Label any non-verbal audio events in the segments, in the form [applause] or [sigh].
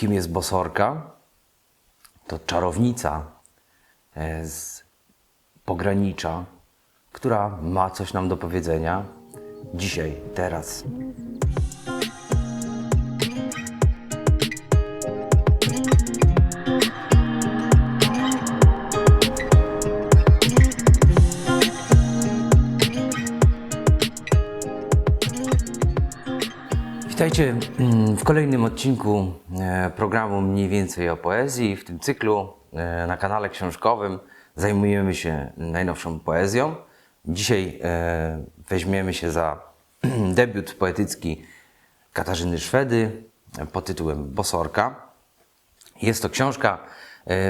Kim jest Bosorka? To czarownica e, z pogranicza, która ma coś nam do powiedzenia dzisiaj, teraz. Witajcie mm, w kolejnym odcinku e, programu Mniej więcej o poezji. W tym cyklu e, na kanale książkowym zajmujemy się najnowszą poezją. Dzisiaj e, weźmiemy się za [clears throat] debiut poetycki Katarzyny Szwedy pod tytułem Bosorka. Jest to książka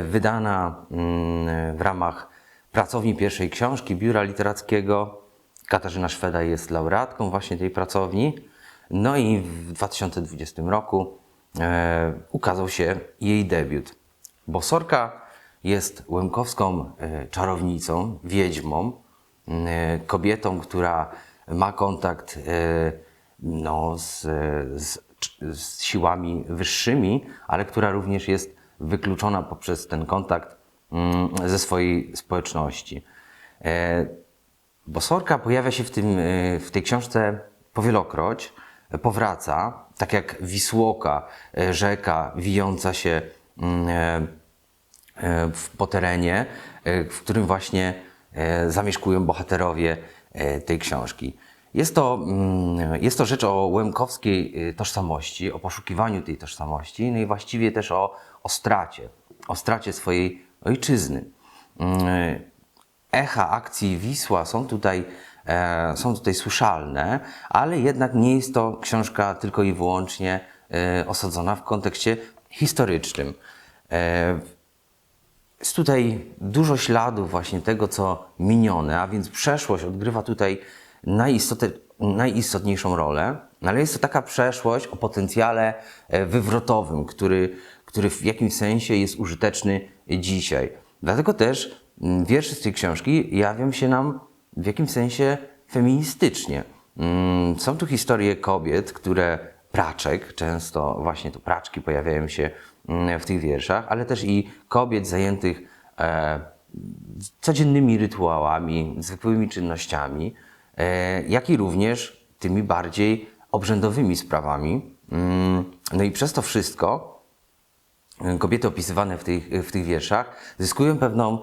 wydana mm, w ramach pracowni pierwszej książki Biura Literackiego. Katarzyna Szweda jest laureatką właśnie tej pracowni. No i w 2020 roku e, ukazał się jej debiut. Bosorka jest łemkowską e, czarownicą, wiedźmą, e, kobietą, która ma kontakt e, no, z, z, z siłami wyższymi, ale która również jest wykluczona poprzez ten kontakt mm, ze swojej społeczności. E, Bosorka pojawia się w, tym, e, w tej książce powielokroć, e, powraca, tak jak Wisłoka, e, rzeka wijąca się mm, e, e, po terenie, w którym właśnie zamieszkują bohaterowie tej książki. Jest to, mm, jest to rzecz o łemkowskiej tożsamości, o poszukiwaniu tej tożsamości, no i właściwie też o, o stracie, o stracie swojej ojczyzny. Mm, Echa akcji Wisła są tutaj, są tutaj słyszalne, ale jednak nie jest to książka tylko i wyłącznie e, osadzona w kontekście historycznym. E, jest tutaj dużo śladów właśnie tego, co minione, a więc przeszłość odgrywa tutaj najistotniejszą rolę, no ale jest to taka przeszłość o potencjale e, wywrotowym, który, który w jakimś sensie jest użyteczny dzisiaj. Dlatego też mm, wiersze z tej książki jawią się nam w jakimś sensie feministycznie. Mm, Są tu historie kobiet, które praczek, często właśnie to praczki pojawiają się mm, w tych wierszach, ale też i kobiet zajętych e, codziennymi rytuałami, zwykłymi czynnościami, e, jak i również tymi bardziej obrzędowymi sprawami. Mm, No i przez to wszystko kobiety opisywane w tych, w tych wierszach zyskują pewną,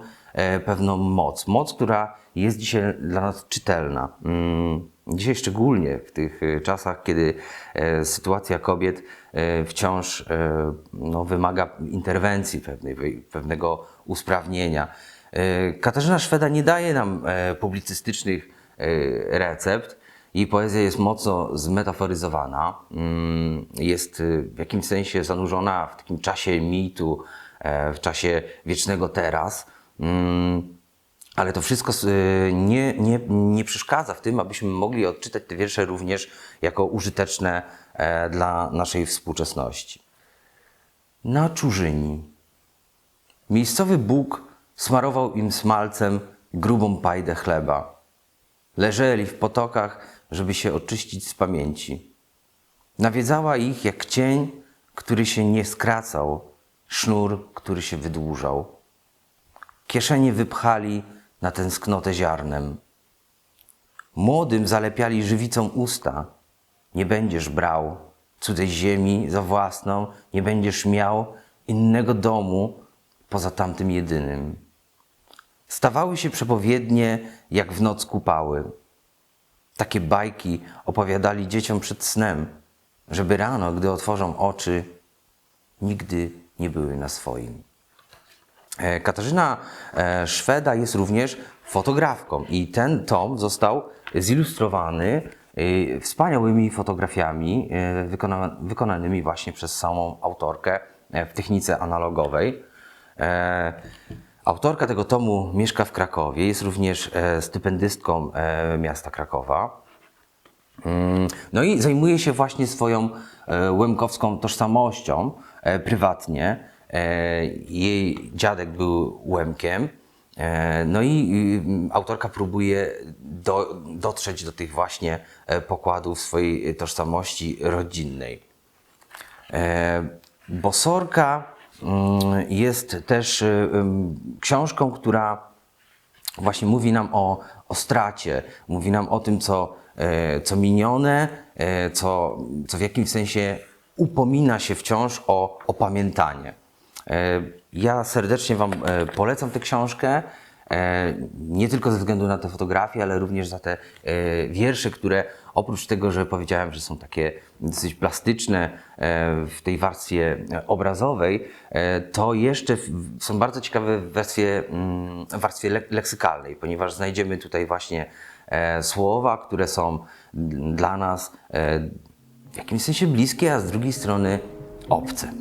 pewną moc. Moc, która jest dzisiaj dla nas czytelna. Mm, Dzisiaj szczególnie w tych e, czasach, kiedy e, sytuacja kobiet e, wciąż e, no, wymaga interwencji pewnej, pewnego usprawnienia. E, Katarzyna Szweda nie daje nam e, publicystycznych e, recept, jej poezja jest mocno zmetaforyzowana, mm, jest w jakimś sensie zanurzona w takim czasie mitu, e, w czasie wiecznego teraz. Mm, Ale to wszystko y, nie, nie, nie przeszkadza w tym, abyśmy mogli odczytać te wiersze również jako użyteczne e, dla naszej współczesności. Na czurzyni. Miejscowy Bóg smarował im smalcem grubą pajdę chleba. Leżeli w potokach, żeby się oczyścić z pamięci. Nawiedzała ich jak cień, który się nie skracał, sznur, który się wydłużał. Kieszenie wypchali na tęsknotę ziarnem. Młodym zalepiali żywicą usta. Nie będziesz brał cudzej ziemi za własną, nie będziesz miał innego domu poza tamtym jedynym. Stawały się przepowiednie, jak w noc kupały. Takie bajki opowiadali dzieciom przed snem, żeby rano, gdy otworzą oczy, nigdy nie były na swoim. E, Katarzyna e, Szweda jest również fotografką i ten tom został zilustrowany e, wspaniałymi fotografiami wykona- wykonanymi właśnie przez samą autorkę w technice analogowej. Autorka tego tomu mieszka w Krakowie, jest również stypendystką miasta Krakowa. Mm, No i zajmuje się właśnie swoją łemkowską tożsamością prywatnie. E, Jej dziadek był Łemkiem. E, No i autorka próbuje do, dotrzeć do tych właśnie e, pokładów swojej tożsamości rodzinnej. Bosorka mm, jest też książką, która właśnie mówi nam o, o stracie, mówi nam o tym, co, co minione, co, co w jakimś sensie upomina się wciąż o opamiętanie. E, Ja serdecznie Wam e, polecam tę książkę. e, Nie tylko ze względu na te fotografie, ale również za te wiersze, które oprócz tego, że powiedziałem, że są takie dosyć plastyczne w tej warstwie obrazowej, to jeszcze są bardzo ciekawe w warstwie, mm, w warstwie lek- leksykalnej, ponieważ znajdziemy tutaj właśnie słowa, które są dla nas w jakimś sensie bliskie, a z drugiej strony obce.